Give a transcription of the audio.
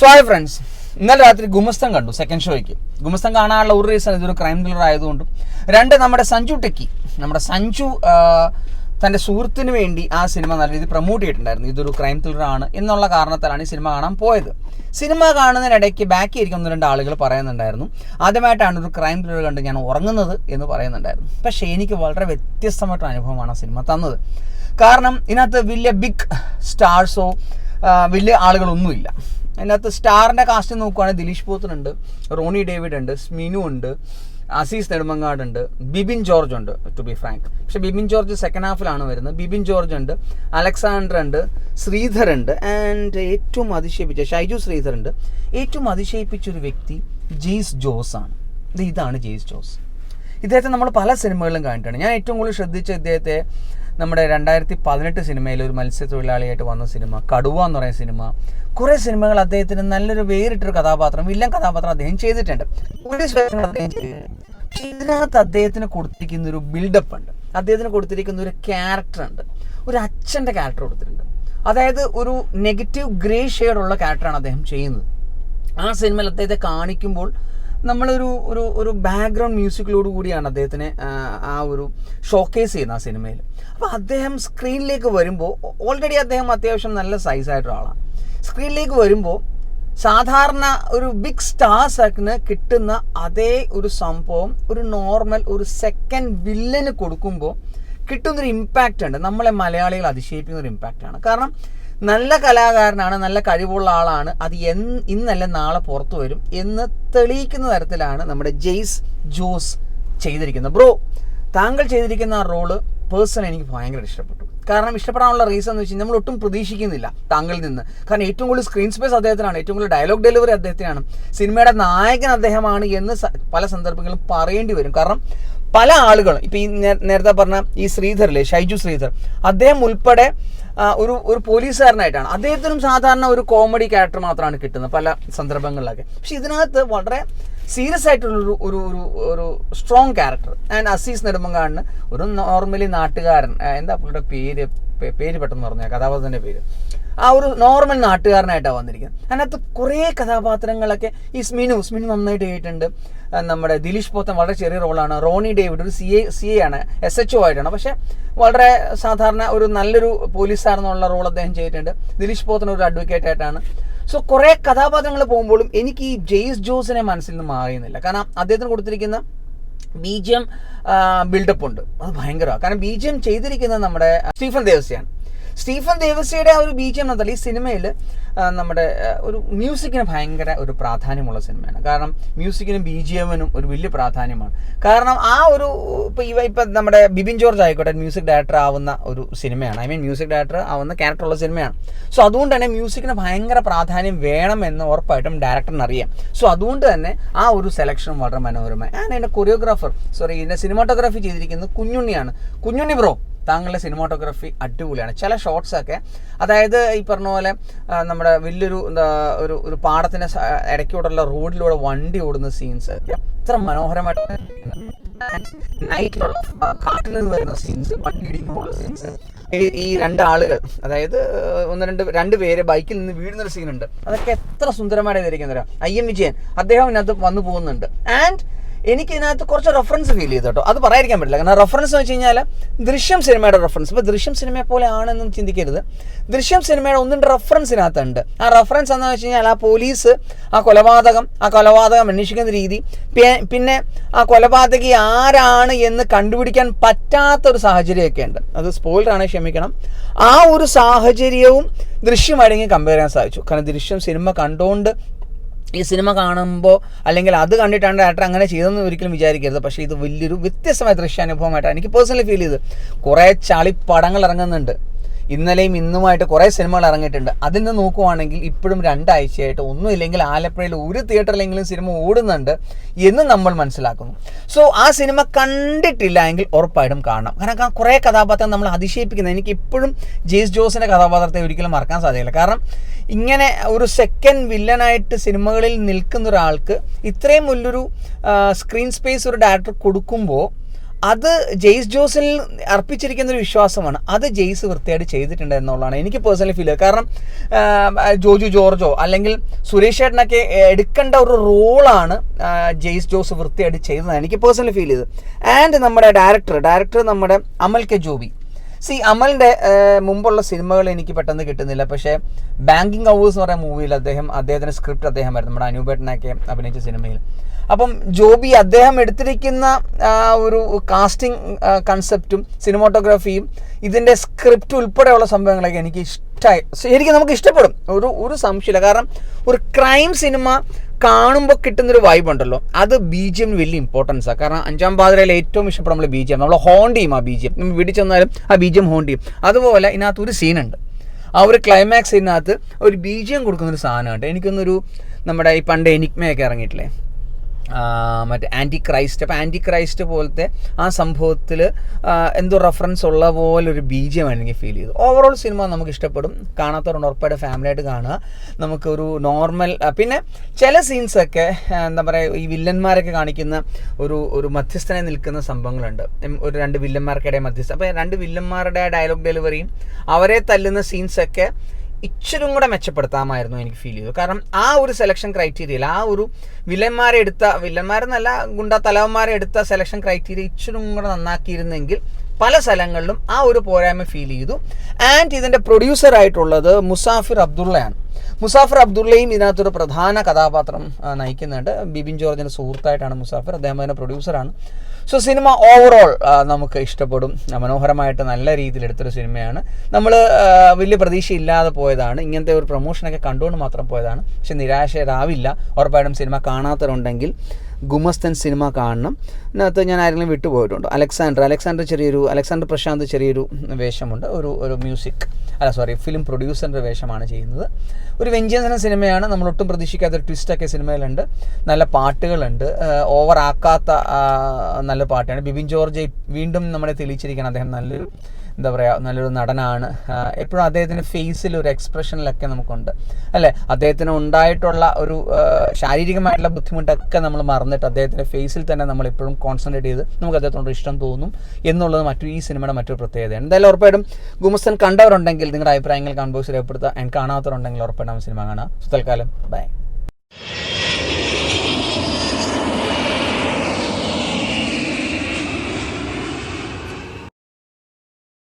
So hi friends ഇന്നലെ രാത്രി ഗുമസ്തം കണ്ടു സെക്കൻഡ് ഷോയ്ക്ക് ഗുമസ്തം കാണാനുള്ള ഒരു റീസൺ ഇതൊരു ക്രൈം ത്രില്ലർ ആയതുകൊണ്ടും രണ്ട് നമ്മുടെ സഞ്ജു ടെക്കി നമ്മുടെ സഞ്ജു തന്റെ സുഹൃത്തിന് വേണ്ടി ആ സിനിമ നല്ല രീതിയിൽ പ്രൊമോട്ട് ചെയ്തിട്ടുണ്ടായിരുന്നു. ഇതൊരു ക്രൈം ത്രില്ലർ ആണ് എന്നുള്ള കാരണത്താലാണ് ഈ സിനിമ കാണാൻ പോയത്. സിനിമ കാണുന്നതിനിടയ്ക്ക് ബാക്കി ഇരിക്കുന്ന രണ്ട് ആളുകൾ പറയുന്നുണ്ടായിരുന്നു ആദ്യമായിട്ടാണ് ഒരു ക്രൈം ത്രില്ലർ കണ്ട് ഞാൻ ഉറങ്ങുന്നത് എന്ന് പറയുന്നുണ്ടായിരുന്നു. പക്ഷേ എനിക്ക് വളരെ വ്യത്യസ്തമായിട്ടൊരു അനുഭവമാണ് ആ സിനിമ തന്നത്. കാരണം ഇതിനകത്ത് വലിയ ബിഗ് സ്റ്റാർസോ വലിയ ആളുകളൊന്നുമില്ല. അതിനകത്ത് സ്റ്റാറിന്റെ കാസ്റ്റ് നോക്കുവാണെങ്കിൽ ദിലീഷ് പോത്തൻ ഉണ്ട് റോണി ഡേവിഡ് ഉണ്ട് സ്മിനു ഉണ്ട് അസീസ് നെടുമങ്ങാട് ഉണ്ട് ബിബിൻ ജോർജ് ഉണ്ട് ടു ബി ഫ്രാങ്ക് പക്ഷെ ബിബിൻ ജോർജ് സെക്കൻഡ് ഹാഫിലാണ് വരുന്നത്. ബിബിൻ ജോർജ് ഉണ്ട് അലക്സാണ്ടർ ഉണ്ട് ശ്രീധർ ഉണ്ട് ആൻഡ് ഏറ്റവും അതിശയിപ്പിച്ച ഷൈജു ശ്രീധർ ഉണ്ട്. ഏറ്റവും അതിശയിപ്പിച്ച ഒരു വ്യക്തി ജെയ്സ് ജോസ് ആണ്. ഇത് ഇതാണ് ജെയ്സ് ജോസ്. ഇദ്ദേഹത്തെ നമ്മൾ പല സിനിമകളിലും കണ്ടിട്ടുണ്ട്. ഞാൻ ഏറ്റവും കൂടുതൽ ശ്രദ്ധിച്ച ഇദ്ദേഹത്തെ നമ്മുടെ രണ്ടായിരത്തി പതിനെട്ട് സിനിമയിൽ ഒരു മത്സ്യത്തൊഴിലാളിയായിട്ട് വന്ന സിനിമ കടുവ എന്ന് പറയുന്ന സിനിമ. കുറേ സിനിമകൾ അദ്ദേഹത്തിന് നല്ലൊരു വേറിട്ടൊരു കഥാപാത്രം വില്ലൻ കഥാപാത്രം അദ്ദേഹം ചെയ്തിട്ടുണ്ട്. പോലീസ് അദ്ദേഹം ചെയ്തിട്ടുണ്ട്. ഇതിനകത്ത് അദ്ദേഹത്തിന് കൊടുത്തിരിക്കുന്ന ഒരു ബിൽഡപ്പ് ഉണ്ട്. അദ്ദേഹത്തിന് കൊടുത്തിരിക്കുന്ന ഒരു ക്യാരക്ടർ ഉണ്ട്. ഒരു അച്ഛന്റെ ക്യാരക്ടർ കൊടുത്തിട്ടുണ്ട്. അതായത് ഒരു നെഗറ്റീവ് ഗ്രേ ഷെയ്ഡുള്ള ക്യാരക്ടറാണ് അദ്ദേഹം ചെയ്യുന്നത്. ആ സിനിമയിൽ അദ്ദേഹത്തെ കാണിക്കുമ്പോൾ നമ്മളൊരു ഒരു ഒരു ബാക്ക്ഗ്രൗണ്ട് മ്യൂസിക്കിലോട് കൂടിയാണ് അദ്ദേഹത്തിനെ ആ, ഒരു ഷോക്കേസ് ചെയ്യുന്നത് ആ സിനിമയിൽ അപ്പോൾ അദ്ദേഹം സ്ക്രീനിലേക്ക് വരുമ്പോൾ ഓൾറെഡി അദ്ദേഹം അത്യാവശ്യം നല്ല സൈസായിട്ടുള്ള ആളാണ്. സ്ക്രീനിലേക്ക് വരുമ്പോൾ സാധാരണ ഒരു ബിഗ് സ്റ്റാർസിന് കിട്ടുന്ന അതേ ഒരു സംഭവം ഒരു നോർമൽ ഒരു സെക്കൻഡ് വില്ലന് കൊടുക്കുമ്പോൾ കിട്ടുന്നൊരു ഇമ്പാക്റ്റ് ഉണ്ട്. നമ്മളെ മലയാളികൾ അതിശയിപ്പിക്കുന്ന ഒരു ഇമ്പാക്റ്റ് ആണ്. കാരണം നല്ല കലാകാരനാണ് നല്ല കഴിവുള്ള ആളാണ്. അത് എൻ ഇന്നല്ല നാളെ പുറത്തു വരും എന്ന് തെളിയിക്കുന്ന തരത്തിലാണ് നമ്മുടെ ജെയ്സ് ജോസ് ചെയ്തിരിക്കുന്നത്. ബ്രോ താങ്കൾ ചെയ്തിരിക്കുന്ന ആ റോൾ പേഴ്സൺ എനിക്ക് ഭയങ്കര ഇഷ്ടപ്പെട്ടു. കാരണം ഇഷ്ടപ്പെടാനുള്ള റീസൺ എന്ന് വെച്ചാൽ നമ്മൾ ഒട്ടും പ്രതീക്ഷിക്കുന്നില്ല താങ്കളിൽ നിന്ന്. കാരണം ഏറ്റവും കൂടുതൽ സ്ക്രീൻ സ്പേസ് അദ്ദേഹത്തിനാണ് ഏറ്റവും കൂടുതൽ ഡയലോഗ് ഡെലിവറി അദ്ദേഹത്തിനാണ്. സിനിമയുടെ നായകൻ അദ്ദേഹമാണ് എന്ന് പല സന്ദർഭങ്ങളിലും പറയേണ്ടി വരും. കാരണം പല ആളുകളും ഇപ്പം ഈ നേരത്തെ പറഞ്ഞ ഈ ശ്രീധറിലെ ഷൈജു ശ്രീധർ അദ്ദേഹം ഉൾപ്പെടെ ഒരു ഒരു പോലീസുകാരനായിട്ടാണ്. അദ്ദേഹത്തിനും സാധാരണ ഒരു കോമഡി ക്യാരക്ടർ മാത്രമാണ് കിട്ടുന്നത് പല സന്ദർഭങ്ങളിലൊക്കെ. പക്ഷെ ഇതിനകത്ത് വളരെ സീരിയസ് ആയിട്ടുള്ളൊരു ഒരു ഒരു ഒരു സ്ട്രോങ് ക്യാരക്ടർ ആൻഡ് അസീസ് നെടുമ്പങ്കാടിന് ഒരു നോർമലി നാട്ടുകാരൻ എന്താ പുള്ളിയുടെ പേര്? പേര് പെട്ടെന്ന് പറഞ്ഞ കഥാപാത്രത്തിന്റെ പേര്. ആ ഒരു നോർമൽ നാട്ടുകാരനായിട്ടാണ് വന്നിരിക്കുന്നത്. അതിനകത്ത് കുറേ കഥാപാത്രങ്ങളൊക്കെ ഈ സ്മിനു സ്മിനു നന്നായിട്ട് ചെയ്തിട്ടുണ്ട് നമ്മുടെ ദിലീഷ് പോത്തൻ വളരെ ചെറിയ റോളാണ്. റോണി ഡേവിഡ് ഒരു സി എ സി എ ആണ് എസ് എച്ച് ഒ ആയിട്ടാണ്. പക്ഷേ വളരെ സാധാരണ ഒരു നല്ലൊരു പോലീസുകാരെന്നുള്ള റോൾ അദ്ദേഹം ചെയ്തിട്ടുണ്ട്. ദിലീഷ് പോത്തൻ ഒരു അഡ്വക്കേറ്റ് ആയിട്ടാണ്. സോ കുറേ കഥാപാത്രങ്ങൾ പോകുമ്പോഴും എനിക്ക് ഈ ജെയ്സ് ജോസിനെ മനസ്സിൽ നിന്ന് മാറിയുന്നില്ല. കാരണം അദ്ദേഹത്തിന് കൊടുത്തിരിക്കുന്ന ബി ജി എം ബിൽഡപ്പ് ഉണ്ട്. അത് ഭയങ്കരമാണ് കാരണം ബി ജി എം ചെയ്തിരിക്കുന്നത് നമ്മുടെ സ്റ്റീഫൻ ദേവസ്യാണ്. സ്റ്റീഫൻ ദേവസ്യയുടെ ആ ഒരു ബീച്ച് എന്നതല്ല ഈ സിനിമയിൽ നമ്മുടെ ഒരു മ്യൂസിക്കിന് ഭയങ്കര ഒരു പ്രാധാന്യമുള്ള സിനിമയാണ്. കാരണം മ്യൂസിക്കിനും ബി ജി എമ്മിനും ഒരു വലിയ പ്രാധാന്യമാണ്. കാരണം ആ ഒരു ഇപ്പം ഇവ ഇപ്പം നമ്മുടെ ബിബിൻ ജോർജ് ആയിക്കോട്ടെ മ്യൂസിക് ഡയറക്ടർ ആവുന്ന ഒരു സിനിമയാണ്. ഐ മീൻ മ്യൂസിക് ഡയറക്ടർ ആവുന്ന ക്യാരക്ടറുള്ള സിനിമയാണ്. സോ അതുകൊണ്ട് തന്നെ മ്യൂസിക്കിന് ഭയങ്കര പ്രാധാന്യം വേണം വേണമെന്ന് ഉറപ്പായിട്ടും ഡയറക്ടറിന് അറിയാം. സോ അതുകൊണ്ട് തന്നെ ആ ഒരു സെലക്ഷൻ വളരെ മനോഹരമായി. ഞാൻ എന്റെ കൊറിയോഗ്രാഫർ സോറി ഇതിന്റെ സിനിമാറ്റോഗ്രാഫി ചെയ്തിരിക്കുന്നത് കുഞ്ഞുണ്ണിയാണ്. കുഞ്ഞുണ്ണി ബ്രോ താങ്കളുടെ സിനിമാറ്റോഗ്രാഫി അടിപൊളിയാണ്. ചില ഷോട്ട്സ് ഒക്കെ അതായത് ഈ പറഞ്ഞ പോലെ നമ്മുടെ വലിയൊരു എന്താ ഒരു ഒരു പാടത്തിന് ഇടയ്ക്കൂടെയുള്ള റോഡിലൂടെ വണ്ടി ഓടുന്ന സീൻസ് എത്ര മനോഹരമായിട്ട് വരുന്ന സീൻസ് വണ്ടി സീൻസ് ഈ രണ്ട് ആളുകൾ അതായത് ഒന്ന് രണ്ട് രണ്ട് പേര് ബൈക്കിൽ നിന്ന് വീഴുന്നൊരു സീനുണ്ട് അതൊക്കെ എത്ര സുന്ദരമായിട്ട് ചെയ്തിരിക്കുന്നത് ഐ എം വിജയൻ അദ്ദേഹം ഇതിനകത്ത് വന്നു പോകുന്നുണ്ട്. ആൻഡ് എനിക്ക് ഇതിനകത്ത് കുറച്ച് റെഫറൻസ് ഫീൽ ചെയ്തു കേട്ടോ. അത് പറയാതിരിക്കാൻ പറ്റില്ല. കാരണം റെഫറൻസ് എന്ന് വെച്ച് കഴിഞ്ഞാൽ ദൃശ്യം സിനിമയുടെ റെഫറൻസ് ഇപ്പോൾ ദൃശ്യം സിനിമയെ പോലെ ആണെന്ന് ചിന്തിക്കരുത്. ദൃശ്യം സിനിമയുടെ ഒന്നും റെഫറൻസ് ഇതിനകത്തുണ്ട്. ആ റെഫറൻസ് എന്താണെന്ന് വെച്ച് കഴിഞ്ഞാൽ ആ പോലീസ് ആ കൊലപാതകം ആ കൊലപാതകം അന്വേഷിക്കുന്ന രീതി പിന്നെ ആ കൊലപാതകി ആരാണ് എന്ന് കണ്ടുപിടിക്കാൻ പറ്റാത്ത ഒരു സാഹചര്യമൊക്കെ ഉണ്ട്. അത് സ്പോയിലറാണ് ക്ഷമിക്കണം. ആ ഒരു സാഹചര്യവും ദൃശ്യമായിട്ട് കമ്പയർ ചെയ്യാൻ സാധിച്ചു. കാരണം ദൃശ്യം സിനിമ കണ്ടുകൊണ്ട് ഈ സിനിമ കാണുമ്പോൾ അല്ലെങ്കിൽ അത് കണ്ടിട്ടാണ് ഡയറക്ടർ അങ്ങനെ ചെയ്തെന്ന് ഒരിക്കലും വിചാരിക്കരുത്. പക്ഷേ ഇത് വലിയൊരു വ്യത്യസ്തമായ ദൃശ്യാനുഭവമായിട്ടാണ് എനിക്ക് പേഴ്സണലി ഫീൽ ചെയ്ത് കുറേ ചളി ഇറങ്ങുന്നുണ്ട്. ഇന്നലെയും ഇന്നുമായിട്ട് കുറേ സിനിമകൾ ഇറങ്ങിയിട്ടുണ്ട്. അതിൽ നിന്ന് നോക്കുവാണെങ്കിൽ ഇപ്പോഴും രണ്ടാഴ്ചയായിട്ട് ഒന്നുമില്ലെങ്കിൽ ആലപ്പുഴയിൽ ഒരു തിയേറ്ററിലെങ്കിലും സിനിമ ഓടുന്നുണ്ട് എന്ന് നമ്മൾ മനസ്സിലാക്കുന്നു. സോ ആ സിനിമ കണ്ടിട്ടില്ല എങ്കിൽ ഉറപ്പായിട്ടും കാണണം. കാരണം കുറേ കഥാപാത്രം നമ്മൾ അതിശയിപ്പിക്കുന്നത്. എനിക്ക് ഇപ്പോഴും ജെയ്സ് ജോസിന്റെ കഥാപാത്രത്തെ ഒരിക്കലും മറക്കാൻ സാധ്യതയില്ല. കാരണം ഇങ്ങനെ ഒരു സെക്കൻഡ് വില്ലനായിട്ട് സിനിമകളിൽ നിൽക്കുന്ന ഒരാൾക്ക് ഇത്രയും വലിയൊരു സ്ക്രീൻ സ്പേസ് ഒരു ഡയറക്ടർ കൊടുക്കുമ്പോൾ അത് ജെയ്സ് ജോസിൽ അർപ്പിച്ചിരിക്കുന്ന ഒരു വിശ്വാസമാണ്. അത് ജെയ്സ് വൃത്തിയായിട്ട് ചെയ്തിട്ടുണ്ട് എന്നുള്ളതാണ് എനിക്ക് പേഴ്സണലി ഫീൽ കാരണം ജോജു ജോർജോ അല്ലെങ്കിൽ സുരേഷ് ചേട്ടനൊക്കെ എടുക്കേണ്ട ഒരു റോളാണ് ജെയ്സ് ജോസ് വൃത്തിയായിട്ട് ചെയ്തതാണ് എനിക്ക് പേഴ്സണലി ഫീൽ ചെയ്തത്. ആൻഡ് നമ്മുടെ ഡയറക്ടർ ഡയറക്ടർ നമ്മുടെ അമൽ കെ ജോബി. സി അമലിന്റെ മുമ്പുള്ള സിനിമകൾ എനിക്ക് പെട്ടെന്ന് കിട്ടുന്നില്ല. പക്ഷേ ബാങ്കിങ് ഹൗസ് എന്ന് പറയുന്ന മൂവിയിൽ അദ്ദേഹം അദ്ദേഹത്തിന്റെ സ്ക്രിപ്റ്റ് അദ്ദേഹം അദ്ദേഹമായിരുന്നു. നമ്മുടെ അനൂപേട്ടനൊക്കെ അഭിനയിച്ച സിനിമയിൽ. അപ്പം ജോബി അദ്ദേഹം എടുത്തിരിക്കുന്ന ഒരു കാസ്റ്റിംഗ് കൺസെപ്റ്റും സിനിമോട്ടോഗ്രാഫിയും ഇതിന്റെ സ്ക്രിപ്റ്റ് ഉൾപ്പെടെയുള്ള സംഭവങ്ങളൊക്കെ എനിക്ക് ഇഷ്ടമായി ശരിക്കും നമുക്ക് ഇഷ്ടപ്പെടും. ഒരു ഒരു സംശയമില്ല കാരണം ഒരു ക്രൈം സിനിമ കാണുമ്പോൾ കിട്ടുന്നൊരു വൈബ് ഉണ്ടല്ലോ. അത് ബി ജി എം വലിയ ഇമ്പോർട്ടൻസ് ആണ് കാരണം അഞ്ചാം പാതിരയിൽ ഏറ്റവും ഇഷ്ടപ്പെട്ട നമ്മൾ ബി ജി എം നമ്മൾ ഹോണ്ട് ചെയ്യും ആ ബി ജി എം നമ്മൾ വിടിച്ചെന്നാലും ചെന്നാലും ആ ബി ജി എം ഹോണ്ട് ചെയ്യും അതുപോലെ ഇതിനകത്ത് ഒരു സീനുണ്ട് ആ ഒരു ക്ലൈമാക്സ് ഇതിനകത്ത് ഒരു ബി ജി എം കൊടുക്കുന്നൊരു സാധനമുണ്ട്. എനിക്കൊന്നൊരു നമ്മുടെ ഈ പണ്ട് എനിക്മയൊക്കെ ഇറങ്ങിയിട്ടില്ലേ? മറ്റേ ആന്റി ക്രൈസ്റ്റ് അപ്പോൾ ആന്റി ക്രൈസ്റ്റ് പോലത്തെ ആ സംഭവത്തിൽ എന്തോ റെഫറൻസ് ഉള്ള പോലെ ഒരു ബീജമാണ് എനിക്ക് ഫീൽ ചെയ്തു. ഓവറോൾ സിനിമ നമുക്ക് ഇഷ്ടപ്പെടും. കാണാത്തവരുണ്ട് ഉറപ്പായിട്ട് ഫാമിലിയായിട്ട് കാണുക. നമുക്കൊരു നോർമൽ പിന്നെ ചില സീൻസൊക്കെ എന്താ പറയുക ഈ വില്ലന്മാരൊക്കെ കാണിക്കുന്ന ഒരു ഒരു മധ്യസ്ഥനെ നിൽക്കുന്ന സംഭവങ്ങളുണ്ട്. ഒരു രണ്ട് വില്ലന്മാർക്കിടെ മധ്യസ്ഥ അപ്പോൾ രണ്ട് വില്ലന്മാരുടെ ഡയലോഗ് ഡെലിവറിയും അവരെ തല്ലുന്ന സീൻസൊക്കെ ഇച്ചിരും കൂടെ മെച്ചപ്പെടുത്താമായിരുന്നു എനിക്ക് ഫീൽ ചെയ്തു കാരണം ആ ഒരു സെലക്ഷൻ ക്രൈറ്റീരിയയിൽ ആ ഒരു വില്ലന്മാരെ എടുത്ത വില്ലന്മാരെന്നല്ല ഗുണ്ട തലവന്മാരെ എടുത്ത സെലക്ഷൻ ക്രൈറ്റീരിയ ഇച്ചിരും കൂടെ നന്നാക്കിയിരുന്നെങ്കിൽ പല സ്ഥലങ്ങളിലും ആ ഒരു പോരായ്മ ഫീൽ ചെയ്തു. ആൻഡ് ഇതിന്റെ പ്രൊഡ്യൂസർ ആയിട്ടുള്ളത് മുസാഫിർ അബ്ദുള്ളയാണ്. മുസാഫിർ അബ്ദുള്ളയും ഇതിനകത്തൊരു പ്രധാന കഥാപാത്രം നയിക്കുന്നുണ്ട്. ബിബിൻ ജോർജിന്റെ സുഹൃത്തായിട്ടാണ് മുസാഫിർ. അദ്ദേഹം അതിന്റെ പ്രൊഡ്യൂസറാണ് സോ സിനിമ ഓവറോൾ നമുക്ക് ഇഷ്ടപ്പെടും. മനോഹരമായിട്ട് നല്ല രീതിയിൽ എടുത്തൊരു സിനിമയാണ്. നമ്മൾ വലിയ പ്രതീക്ഷയില്ലാതെ പോയതാണ്. ഇങ്ങനത്തെ ഒരു പ്രൊമോഷനൊക്കെ കണ്ടുകൊണ്ട് മാത്രം പോയതാണ്. പക്ഷെ നിരാശരാവില്ല. ഉറപ്പായിട്ടും സിനിമ കാണാത്തവരുണ്ടെങ്കിൽ ഗുമസ്തൻ സിനിമ കാണണം. അതിനകത്ത് ഞാൻ ആരെങ്കിലും വിട്ടുപോയിട്ടുണ്ട്? അലക്സാണ്ടർ. അലക്സാണ്ടർ ചെറിയൊരു അലക്സാണ്ടർ പ്രശാന്ത് ചെറിയൊരു വേഷമുണ്ട്. ഒരു ഒരു മ്യൂസിക് അല്ല സോറി ഫിലിം പ്രൊഡ്യൂസറിന്റെ വേഷമാണ് ചെയ്യുന്നത്. ഒരു വെഞ്ചിയൻസിന് സിനിമയാണ്. നമ്മൾ ഒട്ടും പ്രതീക്ഷിക്കാത്ത ഒരു ട്വിസ്റ്റൊക്കെ സിനിമയിലുണ്ട്. നല്ല പാട്ടുകളുണ്ട്. ഓവർ ആക്കാത്ത നല്ല പാട്ടാണ്. ബിബിൻ ജോർജ് വീണ്ടും നമ്മളെ തെളിയിച്ചിരിക്കണം അദ്ദേഹം നല്ലൊരു എന്താ പറയുക നല്ലൊരു നടനാണ്. എപ്പോഴും അദ്ദേഹത്തിന്റെ ഫേസിൽ ഒരു എക്സ്പ്രഷനിലൊക്കെ നമുക്കുണ്ട്. അല്ലേ? അദ്ദേഹത്തിന് ഉണ്ടായിട്ടുള്ള ഒരു ശാരീരികമായിട്ടുള്ള ബുദ്ധിമുട്ടൊക്കെ നമ്മൾ മറന്നിട്ട് അദ്ദേഹത്തിന്റെ ഫേസിൽ തന്നെ നമ്മൾ എപ്പോഴും കോൺസെൻട്രേറ്റ് ചെയ്ത് നമുക്ക് അദ്ദേഹത്തോട് ഇഷ്ടം തോന്നും എന്നുള്ളത് മറ്റു ഈ സിനിമയുടെ മറ്റൊരു പ്രത്യേകതയാണ്. എന്തായാലും ഉറപ്പായിട്ടും ഗുമസ്തൻ കണ്ടവരുണ്ടെങ്കിൽ നിങ്ങളുടെ അഭിപ്രായങ്ങൾ കൺബോക്സ് രേഖപ്പെടുത്തുക. ആൻഡ് കാണാത്തവരുണ്ടെങ്കിൽ ഉറപ്പായിട്ടും സിനിമ കാണാം തൽക്കാലം ബൈ